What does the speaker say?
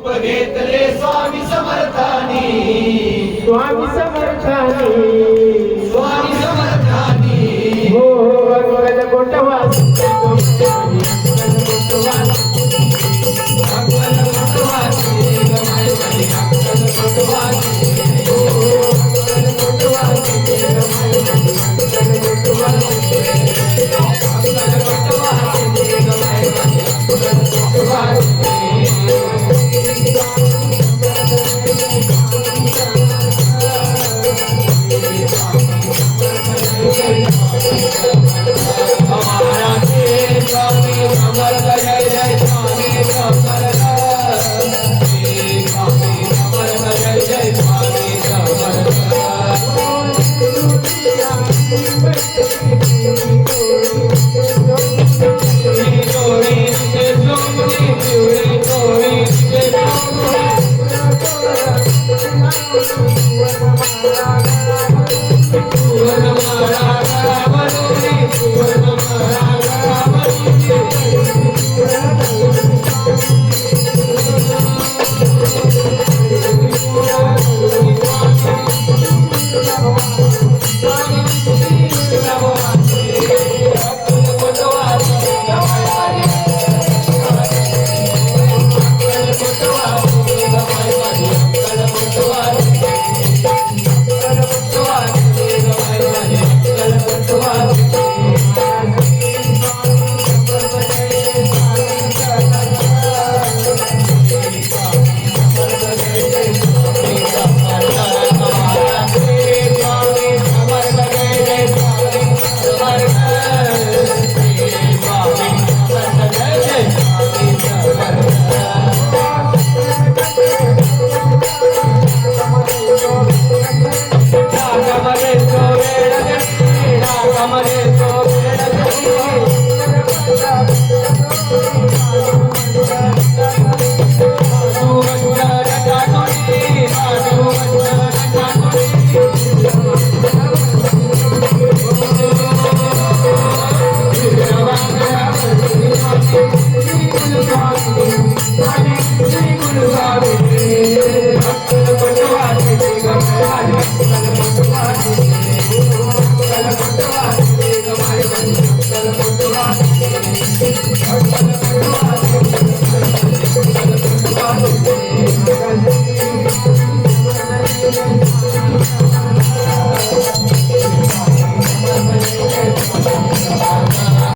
घेतले स्वामी समर्थानी. स्वामी समर्थानी. स्वामी समर्थानी. हो, हो गोटवा Hallelujah.